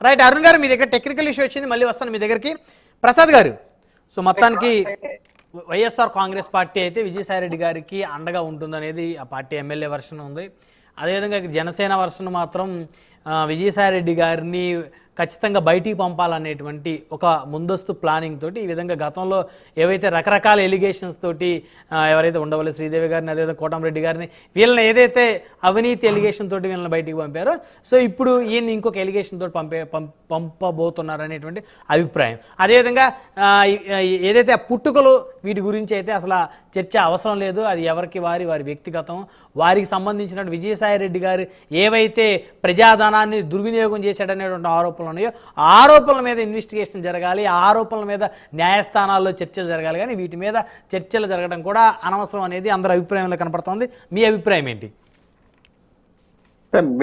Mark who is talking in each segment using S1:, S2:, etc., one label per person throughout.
S1: Right Arun గారు మీ దగ్గర technical issue వచ్చింది మళ్ళీ వస్తాను మీ దగ్గరికి. ప్రసాద్ గారు సో మొత్తానికి వైఎస్ఆర్ కాంగ్రెస్ పార్టీ అయితే విజయసాయిరెడ్డి గారికి అండగా ఉంటుందనేది ఆ పార్టీ ఎమ్మెల్యే వర్షన్ ఉంది. అదేవిధంగా జనసేన వర్షన్ మాత్రం విజయసాయిరెడ్డి గారిని ఖచ్చితంగా బయటికి పంపాలనేటువంటి ఒక ముందస్తు ప్లానింగ్ తోటి ఈ విధంగా గతంలో ఏవైతే రకరకాల ఎలిగేషన్స్ తోటి ఎవరైతే ఉండవల్లి శ్రీదేవి గారిని అదేవిధంగా కోటంరెడ్డి గారిని వీళ్ళని ఏదైతే అవినీతి ఎలిగేషన్ తోటి వీళ్ళని బయటికి పంపారో సో ఇప్పుడు ఈయన ఇంకొక ఎలిగేషన్ తోటి పంపే పంపబోతున్నారు అనేటువంటి అభిప్రాయం. అదేవిధంగా ఏదైతే ఆ పుట్టుకలు వీటి గురించి అయితే అసలు చర్చ అవసరం లేదు అది ఎవరికి వారి వారి వ్యక్తిగతం. వారికి సంబంధించిన విజయసాయి రెడ్డి గారు ఏవైతే ప్రజాధనాన్ని దుర్వినియోగం చేశాడనేటువంటి ఆరోపణలు ఉన్నాయో ఆరోపణల మీద ఇన్వెస్టిగేషన్ జరగాలి ఆరోపణల మీద న్యాయస్థానాల్లో చర్చలు జరగాలి. కానీ వీటి మీద చర్చలు జరగడం కూడా అనవసరం అనేది అందరి అభిప్రాయంలో కనపడుతోంది. మీ అభిప్రాయం ఏంటి?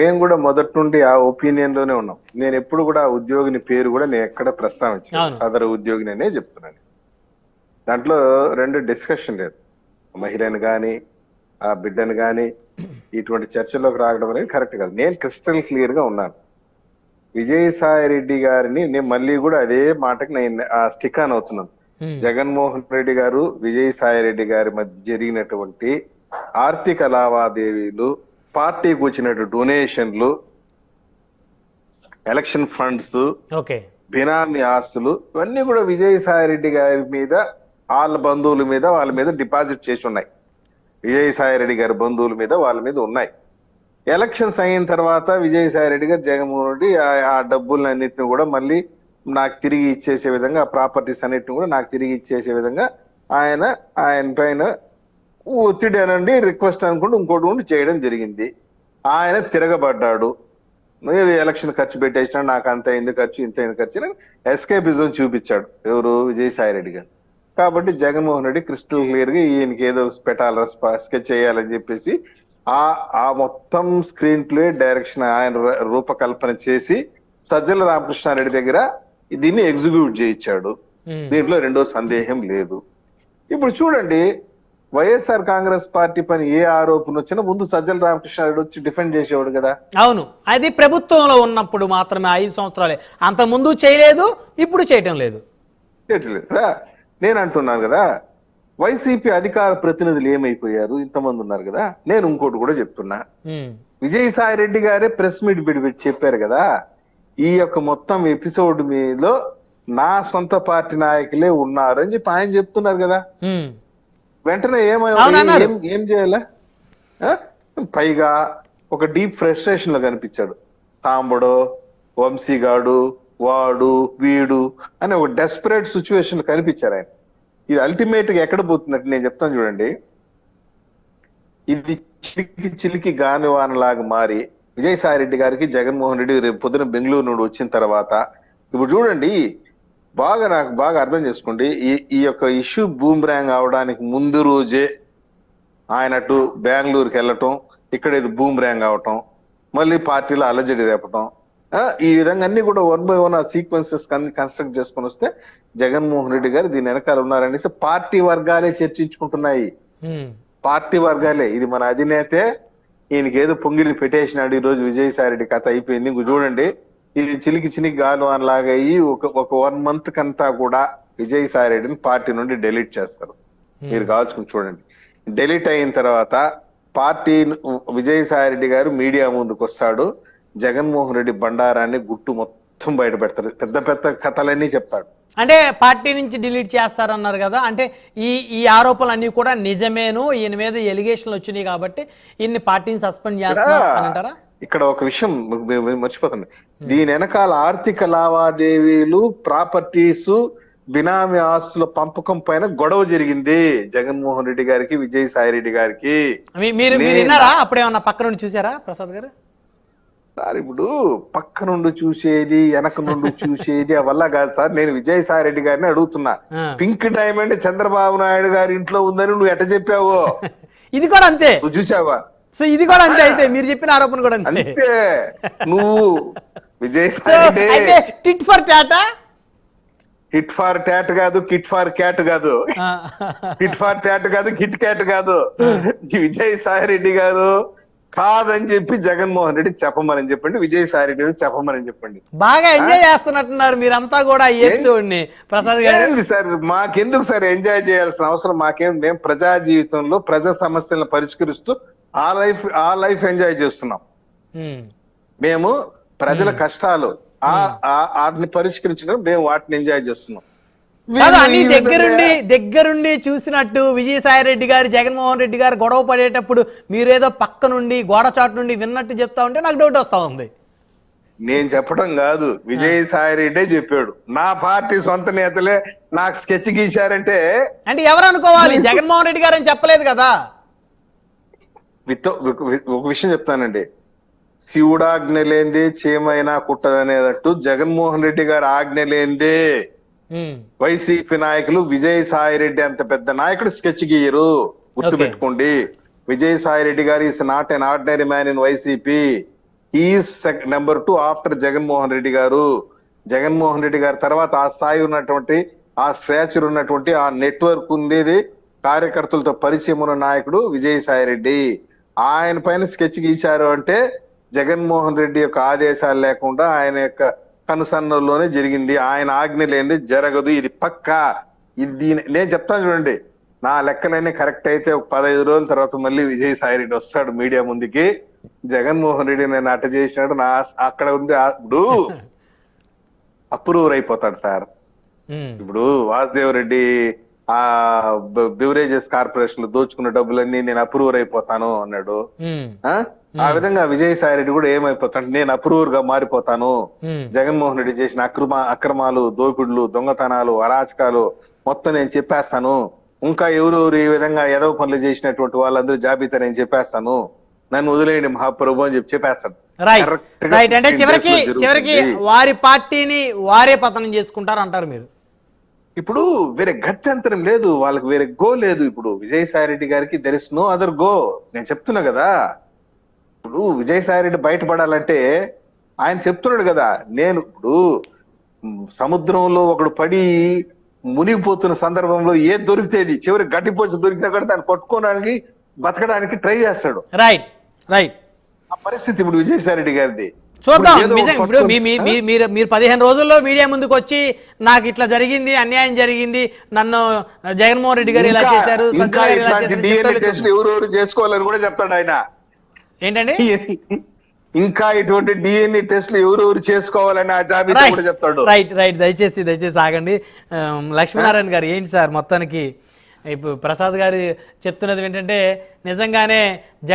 S2: మేము కూడా మొదటి నుండి ఆ ఒపీనియన్లోనే ఉన్నాం. నేను ఎప్పుడు కూడా ఆ ఉద్యోగిని పేరు కూడా నేను ఎక్కడ ప్రస్తావించాను. సదరు ఉద్యోగిని అనే చెప్తున్నాను. దాంట్లో రెండు డిస్కషన్ లేదు. మహిళను కానీ ఆ బిడ్డను కానీ ఇటువంటి చర్చలోకి రావడం అనేది కరెక్ట్ కాదు. నేను క్రిస్టల్ క్లియర్గా ఉన్నాను. విజయసాయి రెడ్డి గారిని నేను మళ్ళీ కూడా అదే మాటకి నేను ఆ స్టిక్ ఆన్ అవుతున్నాను. జగన్మోహన్ రెడ్డి గారు విజయసాయి రెడ్డి గారి మధ్య జరిగినటువంటి ఆర్థిక లావాదేవీలు పార్టీకి వచ్చినట్టు డొనేషన్లు ఎలక్షన్ ఫండ్స్ బినామీ ఆస్తులు ఇవన్నీ కూడా విజయసాయి రెడ్డి గారి మీద వాళ్ళ బంధువుల మీద వాళ్ళ మీద డిపాజిట్ చేసి ఉన్నాయి. విజయసాయిరెడ్డి గారి బంధువుల మీద వాళ్ళ మీద ఉన్నాయి. ఎలక్షన్స్ అయిన తర్వాత విజయసాయి రెడ్డి గారు జగన్మోహన్ రెడ్డి ఆ- ఆ డబ్బులన్నింటిని కూడా మళ్ళీ నాకు తిరిగి ఇచ్చేసే విధంగా ఆ ప్రాపర్టీస్ అన్నిటిని కూడా నాకు తిరిగి ఇచ్చేసే విధంగా ఆయన ఆయన పైన ఒత్తిడి అనండి రిక్వెస్ట్ అనుకుంటూ ఇంకోటి ఉండి చేయడం జరిగింది. ఆయన తిరగబడ్డాడు. ఏది ఎలక్షన్ ఖర్చు పెట్టేసినా నాకు అంత అయింది ఖర్చు ఇంత అయింది ఖర్చు అని ఎస్కేపిజం చూపించాడు ఎవరు? విజయసాయిరెడ్డి గారు. కాబట్టి జగన్మోహన్ రెడ్డి క్రిస్టల్ క్లియర్గా ఈయనకి ఏదో పెట్టాలి స్కెచ్ చేయాలని చెప్పేసి ఆ ఆ మొత్తం స్క్రీన్ ప్లే డైరెక్షన్ ఆయన రూపకల్పన చేసి సజ్జల రామకృష్ణారెడ్డి దగ్గర దీన్ని ఎగ్జిక్యూట్ చేయించాడు. దీంట్లో రెండో సందేహం లేదు. ఇప్పుడు చూడండి వైఎస్ఆర్ కాంగ్రెస్ పార్టీ పైన ఏ ఆరోపణ వచ్చినా ముందు సజ్జల రామకృష్ణారెడ్డి వచ్చి డిఫెండ్ చేసేవాడు కదా.
S1: అవును. అది ప్రభుత్వంలో ఉన్నప్పుడు మాత్రమే ఐదు సంవత్సరాలే. అంత ముందు చేయలేదు ఇప్పుడు చేయటం లేదు.
S2: చేయట్లేదు నేను అంటున్నాను కదా వైసీపీ అధికార ప్రతినిధులు ఏమైపోయారు ఇంతమంది ఉన్నారు కదా నేను ఇంకోటి కూడా చెప్తున్నా. విజయసాయి రెడ్డి గారే ప్రెస్ మీట్ పెట్టి చెప్పారు కదా ఈ యొక్క మొత్తం ఎపిసోడ్ మీలో నా సొంత పార్టీ నాయకులే ఉన్నారు అని చెప్పి ఆయన చెప్తున్నారు కదా. వెంటనే ఏమై
S1: అవును అన్నారు.
S2: ఏం- చేయాలా? పైగా ఒక డీప్ ఫ్రస్ట్రేషన్లో కనిపించాడు సాంబడు వంశీగాడు వాడు వీడు అని ఒక డెస్పరేట్ సిచ్యువేషన్ కనిపించారు ఆయన. ఇది అల్టిమేట్గా ఎక్కడ పోతుందంటే నేను చెప్తాను చూడండి. ఇది చిలికి చిలికి గానివానలాగా మారి విజయసాయి రెడ్డి గారికి జగన్మోహన్ రెడ్డి రేపు పొద్దున బెంగళూరు నుండి వచ్చిన తర్వాత ఇప్పుడు చూడండి బాగా నాకు బాగా అర్థం చేసుకోండి ఈ ఈ యొక్క ఇష్యూ బూమ్రాంగ్ అవడానికి ముందు రోజే ఆయన అటు బెంగళూరుకి వెళ్ళటం ఇక్కడ ఇది బూమ్రాంగ్ అవటం మళ్ళీ పార్టీలో అలజడి రేపటం ఈ విధంగా అన్ని కూడా one by one a sequences construct చేసుకొని వస్తే జగన్మోహన్ రెడ్డి గారు దీని వెనకాల ఉన్నారనేసి పార్టీ వర్గాలే చర్చించుకుంటున్నాయి. పార్టీ వర్గాలే. ఇది మన అధినేతే. ఈయనకి ఏదో పొంగిలి పెట్టేసినాడు ఈ రోజు విజయసాయి రెడ్డి కథ అయిపోయింది. ఇంక చూడండి. ఇది చిలికి చిలికి గాలు లాగా అయ్యి ఒక ఒక వన్ మంత్ కంతా కూడా విజయసాయి రెడ్డిని పార్టీ నుండి డెలీట్ చేస్తారు. మీరు కావాల్సుకుని చూడండి. డెలీట్ అయిన తర్వాత పార్టీ విజయసాయి రెడ్డి గారు మీడియా ముందుకు వస్తాడు జగన్మోహన్ రెడ్డి బండారాన్ని గుట్టు మొత్తం బయట పెడతారు. పెద్ద పెద్ద కథలన్నీ చెప్తాడు.
S1: అంటే పార్టీ నుంచి డిలీట్ చేస్తారన్నారు కదా. అంటే ఈ ఈ ఆరోపణలు అన్ని కూడా నిజమేను. ఈయన మీద ఎలిగేషన్లు వచ్చినాయి కాబట్టి ఈయన్ని పార్టీని సస్పెండ్ అంటారా?
S2: ఇక్కడ ఒక విషయం మర్చిపోతుంది దీని వెనకాల ఆర్థిక లావాదేవీలు ప్రాపర్టీస్ బినామీ ఆస్తుల పంపకం పైన గొడవ జరిగింది జగన్మోహన్ రెడ్డి గారికి విజయసాయి రెడ్డి గారికి.
S1: మీరు మీరు
S2: నేను-
S1: విన్నారా? అప్పుడేమన్నా పక్క నుండి చూసారా ప్రసాద్ గారు?
S2: సార్ ఇప్పుడు పక్క నుండి చూసేది వెనక నుండి చూసేది వల్ల కాదు సార్. నేను విజయసాయి రెడ్డి గారిని అడుగుతున్నా. పింక్ డైమండ్ చంద్రబాబు నాయుడు గారి ఇంట్లో ఉందని నువ్వు ఎట చెప్పావు?
S1: ఇది కూడా అంతే.
S2: నువ్వు చూసావా?
S1: సో ఇది కూడా అంతే అయితే మీరు చెప్పిన ఆరోపణ కూడా అంతే.
S2: నువ్వు Vijayasai
S1: tit for tat
S2: hit for tat కాదు కిట్ ఫార్ క్యాట్ కాదు. హిట్ ఫార్ ట్యాట్ కాదు కిట్ క్యాట్ కాదు. విజయ్ సాయి రెడ్డి గారు కాదని చెప్పి జగన్మోహన్ రెడ్డి చెప్పమని చెప్పండి విజయసాయి రెడ్డి చెప్పమని చెప్పండి.
S1: బాగా ఎంజాయ్ చేస్తున్నట్టున్నారు మీరంతా కూడా ఈ ఎపిసోడ్ని ప్రసాద్ గారు.
S2: సార్ మాకెందుకు సార్ ఎంజాయ్ చేయాల్సిన అవసరం? మాకేం మేము ప్రజా జీవితంలో ప్రజా సమస్యలను పరిష్కరిస్తూ ఆ లైఫ్ ఆ లైఫ్ ఎంజాయ్ చేస్తున్నాం. మేము ప్రజల కష్టాలు ఆ ఆ- వాటిని పరిష్కరించడం మేము వాటిని ఎంజాయ్ చేస్తున్నాం. ఈ
S1: దగ్గరుండి దగ్గరుండి చూసినట్టు విజయసాయి రెడ్డి గారు జగన్మోహన్ రెడ్డి గారు గొడవ పడేటప్పుడు మీరేదో పక్క నుండి గోడ చాటు నుండి విన్నట్టు చెప్తా ఉంటే నాకు డౌట్ వస్తా ఉంది.
S2: నేను చెప్పడం కాదు విజయసాయి రెడ్డే చెప్పాడు. నా పార్టీ సొంత నేతలే నాకు స్కెచ్ గీశారంటే
S1: అంటే ఎవరు అనుకోవాలి? జగన్మోహన్ రెడ్డి గారు అని చెప్పలేదు కదా.
S2: విత్ ఒక విషయం చెప్తానండి. శివుడాజ్ఞ లేనిదే చీమైనా కుట్టదనేటట్టు జగన్మోహన్ రెడ్డి గారి ఆజ్ఞ లేనిదే. వైసీపీ నాయకులు విజయసాయి రెడ్డి అంత పెద్ద నాయకుడు స్కెచ్ గీయరు. గుర్తు
S1: Okay.
S2: పెట్టుకోండి Vijayasai Reddy garu is not an ordinary man in YCP is number two after Jaganmohan Reddy garu. Jaganmohan Reddy గారి తర్వాత ఆ స్థాయి ఉన్నటువంటి ఆ స్ట్రాచర్ ఉన్నటువంటి ఆ నెట్వర్క్ ఉండేది కార్యకర్తలతో పరిచయం ఉన్న నాయకుడు విజయసాయి రెడ్డి. ఆయన పైన స్కెచ్ గీశారు అంటే జగన్మోహన్ రెడ్డి యొక్క ఆదేశాలు లేకుండా ఆయన యొక్క కనుసన్నల్లోనే జరిగింది. ఆయన ఆజ్ఞ లేనిది జరగదు. ఇది పక్కా. ఇది నేను చెప్తాను చూడండి. నా లెక్కలన్నీ కరెక్ట్ అయితే ఒక పదహైదు రోజుల తర్వాత మళ్ళీ విజయసాయి రెడ్డి వస్తాడు మీడియా ముందుకి. జగన్మోహన్ రెడ్డి నేను అట్ట చేసినాడు. నా అక్కడ ఉంది ఇప్పుడు అప్రూవర్ అయిపోతాడు సార్. ఇప్పుడు వాసుదేవ్ రెడ్డి ఆ బివరేజెస్ కార్పొరేషన్ దోచుకున్న డబ్బులన్నీ నేను అప్రూవర్ అయిపోతాను అన్నాడు. ఆ? విధంగా విజయసాయి రెడ్డి కూడా ఏమైపోతాడు నేను అప్రూవర్గా మారిపోతాను. జగన్మోహన్ రెడ్డి చేసిన అక్రమ అక్రమాలు దోపిడులు దొంగతనాలు అరాచకాలు మొత్తం నేను చెప్పేస్తాను. ఇంకా ఎవరెవరు ఈ విధంగా ఎదవ పనులు చేసినటువంటి వాళ్ళందరూ జాబితా నేను చెప్పేస్తాను. నన్ను వదిలేయండి మహాప్రభు అని చెప్పి చెప్పేస్తాడు
S1: రైట్ రైట్ అంటే
S2: 15
S1: చివరికి
S2: లో.
S1: చివరికి వారి పార్టీని వారే పతనం చేసుకుంటారు అంటారు మీరు.
S2: ఇప్పుడు వేరే గత్యంతరం లేదు వాళ్ళకి వేరే గో లేదు. ఇప్పుడు విజయసాయి రెడ్డి గారికి there is no other go నేను చెప్తున్నా కదా. ఇప్పుడు విజయసాయి రెడ్డి బయటపడాలంటే ఆయన చెప్తున్నాడు కదా. నేను ఇప్పుడు సముద్రంలో ఒకడు పడి మునిగిపోతున్న సందర్భంలో ఏ దొరికితేది చివరి గట్టిపోచి దొరికినా కూడా దాన్ని పట్టుకోవడానికి బతకడానికి ట్రై చేస్తాడు.
S1: రైట్ రైట్
S2: ఆ పరిస్థితి ఇప్పుడు విజయసాయి రెడ్డి గారిది.
S1: చూద్దాం.
S2: ఇప్పుడు ఏదో
S1: నిజం
S2: ఒకటి
S1: ఇప్పుడు మీరు మీరు పదిహేను రోజుల్లో మీడియా ముందుకు వచ్చి నాకు ఇట్లా జరిగింది అన్యాయం జరిగింది నన్ను జగన్మోహన్ రెడ్డి గారు ఇలా చేశారు
S2: ఎవరెవరు చేసుకోవాలని కూడా చెప్తాడు ఆయన.
S1: ఏంటండి?
S2: ఇంకా ఇటువంటి డిఎన్ఏ టెస్ట్లు ఎవరెవరు చేసుకోవాలని ఆ జాబితా కూడా చెప్తాడు.
S1: రైట్ రైట్ దయచేసి దయచేసి ఆగండి. లక్ష్మీనారాయణ గారు ఏంటి సార్ మొత్తానికి? ఇప్పుడు ప్రసాద్ గారు చెప్తున్నది ఏంటంటే నిజంగానే